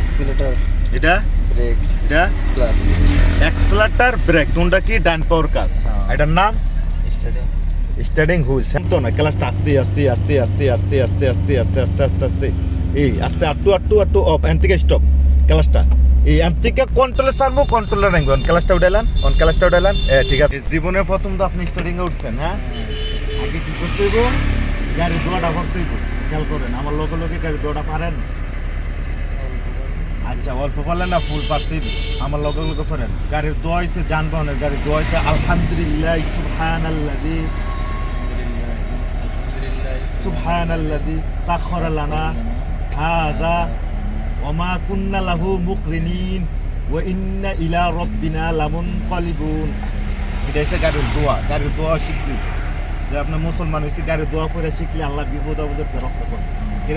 Escalator এটা break এটা class accelerator break কোনটা কি ডান পাওয়ার কাজ হ্যাঁ। এটার নাম স্টার্টিং স্টার্টিং হুইল তো না ক্লাসটা আস্তে আস্তে আস্তে আস্তে আস্তে আস্তে আস্তে আস্তে আস্তে আস্তে আস্তে এই আস্তে আটটু আটটু আটটু অফ এন থেকে স্টপ ক্লাসটা এই এন থেকে কন্ট্রোলে সারবো কন্ট্রোলে রাখব অন ক্লাসটা উঠাইলেন অন ক্লাসটা উঠাইলেন এ ঠিক আছে জীবনের প্রথম তো আপনি স্টার্টিং এ উঠছেন হ্যাঁ আগে কি করতে হইব গাড়ি দোয়াটা ভরতে হইব খেয়াল করেন আমার লোকে লোকে গাড়ি দোয়াটা পারেন আচ্ছা অল্প পারলে না, ফুল পাতি আমার লগে লগে ফেরেন গাড়ির দোয়াইতে যানবাহনের গাড়ির দোয়াইতে আলহামদুলিল্লাহ সুবহান আল্লাদি সুবহান আল্লাদি সাখর লানা। হাদা, ওমা কুন্না লাহু মুকরিনিন, ওয়া ইন্না ইলা রব্বিনা লামুনকালিবুন। এটা হচ্ছে গাড়ির দোয়া। গাড়ির দোয়া শিখলি যে আপনার মুসলমান হয়েছে গাড়ির দোয়া করে শিখলে আল্লাহ বিপদ আপদের রক্ষা করবে।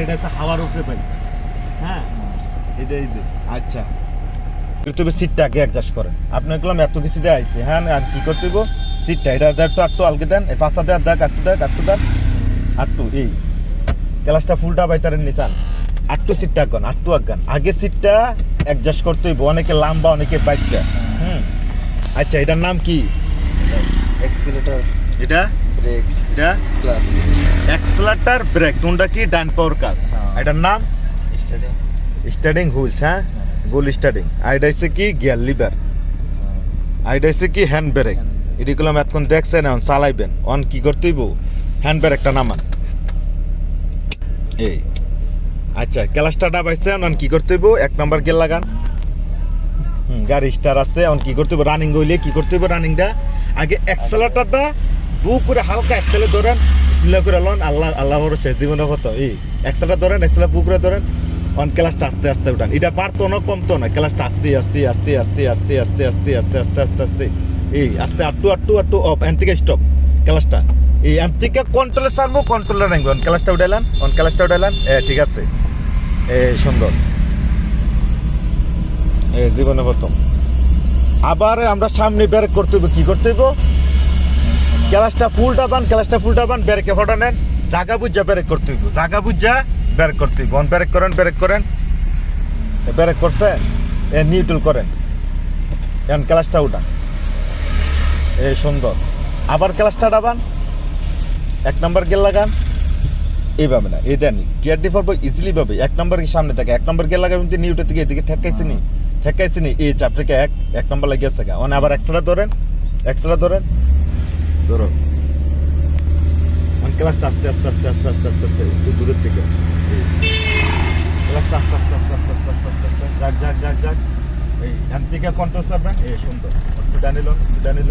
এটা হচ্ছে হাওয়ার উপরে পাই। হ্যাঁ? এটা এই যে। আচ্ছা। তুমি সিটটা আগে অ্যাডজাস্ট করেন। আপনার গেলাম এত কিছু দিয়ে আইছে। হ্যাঁ আর কি করতে হইব? সিটটা এটা একটু আটটু আলগে দেন। এই পাঁচটা দেন দেখ আটটু দেখ আটটু দেন আটটু এই। ক্লাসটা ফুলটা বাইতারেন নিচান আটটু সিটটা আগান আটটু আগান। আগে সিটটা অ্যাডজাস্ট করতে হইব। অনেকে লম্বা অনেকে বাইকটা হুম। আচ্ছা এটার নাম কি? এক্সিলেটর এটা? ব্রেক এটা? ক্লাস এক্সেলেটর ব্রেক কোনটা কি? ডান পাওয়ার কাজ। হ্যাঁ। এটার নাম? স্টার্টিং স্টার্টিং হুইলস হ্যাঁ গোল স্টার্টিং আইডা হচ্ছে কি গিয়ার লিভার আইডা হচ্ছে কি হ্যান্ড ব্রেক এদিগুলো এতক্ষণ দেখছেন এখন চালাইবেন অন কি করতে হইব হ্যান্ড ব্রেকটা নামান এই আচ্ছা ক্লাসটা ডাবাইছেন অন কি করতে হইব এক নম্বর গিয়ার লাগান গাড়ি স্টার আছে অন কি করতে রানিং হইলে কি করতে হইব রানিংটা আগে এক্সেলেটারটা বু করে হালকা এক্সেলে ধরেন করে লন আল্লাহ আল্লাহ ভরসে জীবনে হতো এই এক্সেলেটার ধরেন এক্সেলে বু করে ধরেন অন ক্লাসটা আস্তে আস্তে উঠান এটা বাড়তো না কমতো না ক্লাসটা আস্তে আস্তে আস্তে আস্তে আস্তে আস্তে আস্তে আস্তে আস্তে আস্তে আস্তে এই আস্তে আটটু আটটু আটটু অফ এন থেকে স্টপ ক্লাসটা এই এন থেকে কন্ট্রোলে সারবো কন্ট্রোলে রাখব অন ক্লাসটা উঠাইলেন অন ক্লাসটা উঠাইলেন এ ঠিক আছে এ সুন্দর এ জীবনে প্রথম আবার আমরা সামনে ব্রেক করতে হইব কি করতে হইব ক্লাসটা ফুলটা বান ক্লাসটা ফুলটা বান ব্রেকে ফটো নেন জাগা বুঝা ব্রেক করতে হইব জাগা বুঝা ব্রেক করতে অন ব্রেক করেন ব্রেক করেন এ ব্রেক করছেন এ নিউট্রাল করেন এন ক্লাসটা উঠান এ সুন্দর আবার ক্লাসটা ডাবান এক নম্বর গেল লাগান এইভাবে না এই দেন গিয়ার ডিফার ইজিলি ভাবে এক নম্বর কি সামনে থাকে এক নম্বর গিয়ার লাগাবেন তো নিউটা থেকে এদিকে ঠেকাইছে নি ঠেকাইছে নি এই চাপ থেকে এক এক নম্বর লাগিয়েছে গা অন আবার এক্সট্রা ধরেন এক্সট্রা ধরেন ধরো ক্লাসটা আস্তে আস্তে আস্তে আস্তে আস্তে আস্তে আস্তে দূরের থেকে কন্ট্রোল সুন্দর। একটু একটু ডানিল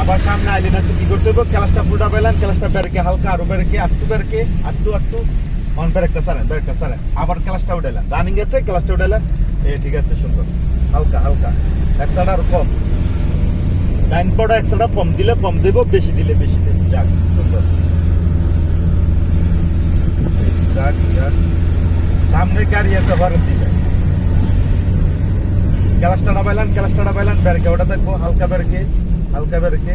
আবার সামনে আইলেন আছে কি করতে হবে? ক্লাসটা ফুলটা পেলেন, ক্লাসটা বেরকে হালকা, আরও বেরকে আটটু বেরকে আটটু আটটু অন বেরেকটা সারেন বেরেকটা সারেন আবার ক্লাসটা উঠাইলেন। রানিং আছে, ক্লাসটা উঠাইলেন। এ ঠিক আছে, সুন্দর। হালকা হালকা। একসাটা আর কম। লাইন পড়া একসাটা কম দিলে কম দেব বেশি দিলে বেশি দেব। যাক সুন্দর। সামনে গাড়ি আছে হরেন দিবেন ক্লাসটা ডাবাইলেন ক্লাসটা ডাবাইলেন বেরকে ওটা দেখব হালকা বেরকে হালকা বেরকে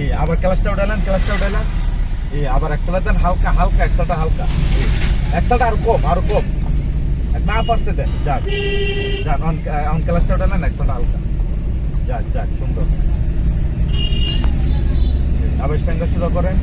এই আবার ক্লাসটা উঠালেন ক্লাসটা উঠালেন। এই আবার একতলা দেন হালকা হালকা একতলাটা হালকা। এই, আর কম আরও কম। না পারতে দেন যাক। যাক অন ক্লাসটা উঠালেন একতলাটা হালকা। যাক যাক সুন্দর। আবিষ্কার শুরু করেন।